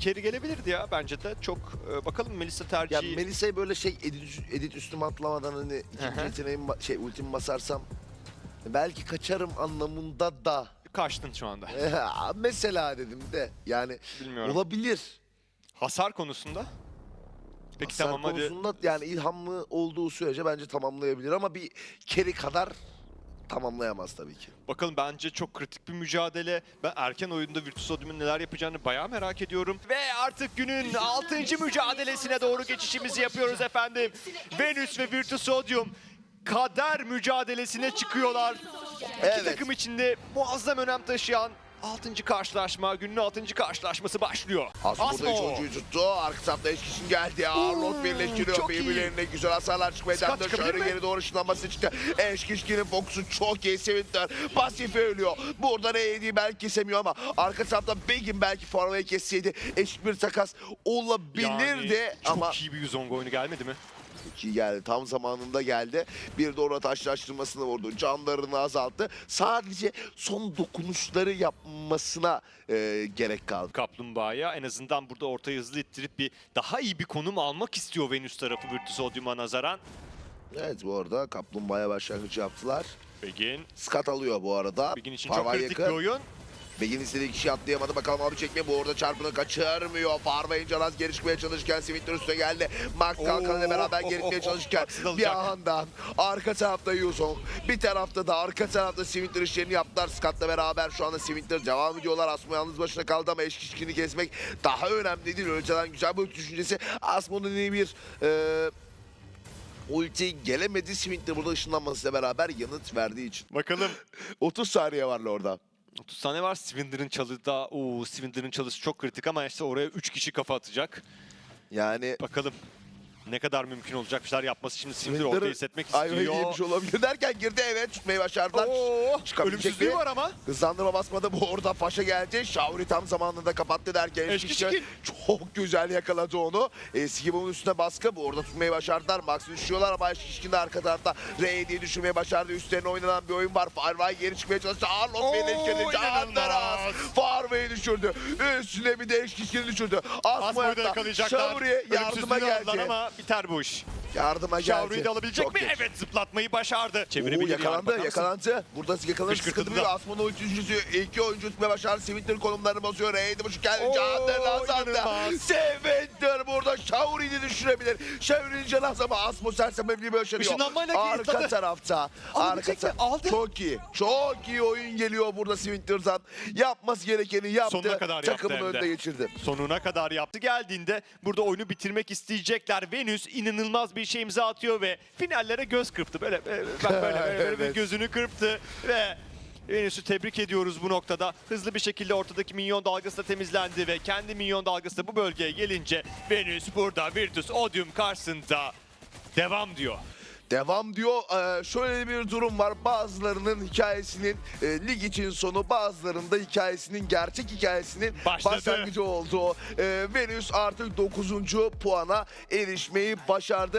keri gelebilirdi ya bence de. Çok e, bakalım Melisa Ya tercihi. Melisa'yı böyle şey edit, edit üstüme atlamadan hani ikinci hı. yeteneğim ba- şey ultimi basarsam belki kaçarım anlamında da Kaçtın şu anda. mesela dedim de yani Bilmiyorum. olabilir. Hasar konusunda. Peki Hasar tamam hadi. konusunda yani ilhamlı olduğu sürece bence tamamlayabilir ama bir keri kadar tamamlayamaz tabii ki. Bakalım bence çok kritik bir mücadele. Ben erken oyunda Virtus Odium'un neler yapacağını bayağı merak ediyorum. Ve artık günün 6. mücadelesine doğru geçişimizi yapıyoruz efendim. Venüs ve Virtus Odium kader mücadelesine çıkıyorlar. İki Evet. takım içinde muazzam önem taşıyan 6. karşılaşma, günün 6. karşılaşması başlıyor. Asmo burada oyuncuyu tuttu. Arka tarafta eşkişin geldi. Arnold birleştiriyor. çok iyi. Birbirlerine güzel hasarlar çıkmaya Scott devam ediyor. çıkabilir Şöyle mi? geri doğru ışınlanması çıktı. Eşkişkinin fokusu çok iyi. Sevinter pasifi ölüyor. Burada ne yediği belki kesemiyor ama arka tarafta Begin belki formayı kesseydi eşit bir takas olabilirdi Yani çok ama iyi bir Yuzong oyunu gelmedi mi? Çok iyi geldi. Tam zamanında geldi. Bir de ona taşlaştırmasını vurdu. Canlarını azalttı. Sadece son dokunuşları yapmasına e, gerek kaldı. Kaplumbağa'ya en azından burada ortaya hızlı ittirip bir daha iyi bir konum almak istiyor Venüs tarafı Virtus Odium'a nazaran. Evet bu arada Kaplumbağa'ya başlangıç yaptılar. Begin. Skat alıyor bu arada. Begin için çok Parvan kritik yakın. bir oyun. Begin istediği kişi atlayamadı. Bakalım abi çekme. Bu arada çarpını kaçırmıyor. Farvay'ın Canaz geri çıkmaya çalışırken Sivitler üstüne geldi. Max Kalkan'la beraber geri gitmeye oh, çalışırken bir yandan arka tarafta Yuzong. Bir tarafta da arka tarafta Sivitler işlerini yaptılar. Scott'la beraber şu anda Sivitler devam ediyorlar. Asmo yalnız başına kaldı ama eşkişkini kesmek daha önemli değil. Önceden güzel bir düşüncesi. Asmo'nun iyi bir e, ulti gelemedi. Sivitler burada ışınlanmasıyla beraber yanıt verdiği için. Bakalım. 30 saniye var orada. 30 tane var. Swinder'ın çalı da. Oo, Swinder'ın çalısı çok kritik ama işte oraya 3 kişi kafa atacak. Yani Bakalım ne kadar mümkün olacak bir şeyler yapması. Şimdi Swinder'ı ortaya hissetmek Ayvayı istiyor. yemiş olabilir derken girdi evet tutmayı başardılar. Oo, ölümsüzlüğü mi? var ama. Hızlandırma basmadı bu orada Paşa geldi. Şavri tam zamanında kapattı derken Eşkişkin. Çok güzel yakaladı onu. E, Sigibum'un üstüne baskı bu orada tutmayı başardılar. Max'ı düşüyorlar ama Eşkişkin de arka tarafta R7'yi düşürmeyi başardı. Üstlerine oynanan bir oyun var. Farvay geri çıkmaya çalıştı. Arnold Oo, birleştirdi. Canlar düşürdü. Üstüne bir de Eşkişkin'i düşürdü. Asmo'yu da Asmo'ya yakalayacaklar. Şavri'ye yardıma Ölümsüzlüğünü aldılar geldi. ama biter bu iş. Yardıma geldi. Şavru'yu da alabilecek Çok mi? geç. Evet zıplatmayı başardı. Oo, Çevirebilir yakalandı, yakalandı. Burada yakalanır Kışkırtıldı sıkıntı da. Asmon'un üçüncüsü, iki oyuncu tutmaya başardı. Swinter konumlarını bozuyor. Reydi buçuk geldi. Oo, Canlar azaldı. inanılmaz. Burada Shauri'ni düşürebilir. Shauri'nin canı az ama Asmo serseme bir başarıyor. Işınlanmayla Arka gizledi. tarafta. Arka Alabilecek mi? tarafta. Aldı. Çok iyi. Çok iyi oyun geliyor burada Swinter'dan. Yapması gerekeni yaptı. Sonuna kadar yaptı Takımını hem de. önde geçirdi. sonuna kadar yaptı. Geldiğinde burada oyunu bitirmek isteyecekler. Venüs inanılmaz bir şey imza atıyor ve finallere göz kırptı. Böyle böyle bak böyle, böyle, böyle bir Evet. gözünü kırptı ve Venüs'ü tebrik ediyoruz bu noktada. Hızlı bir şekilde ortadaki minyon dalgası da temizlendi ve kendi minyon dalgası da bu bölgeye gelince Venüs burada Virtus Odium karşısında devam diyor. Devam diyor. Ee, şöyle bir durum var. Bazılarının hikayesinin e, lig için sonu, bazılarında hikayesinin gerçek hikayesinin Başladı. başlangıcı oldu. Ee, Venüs artık 9. puana erişmeyi başardı.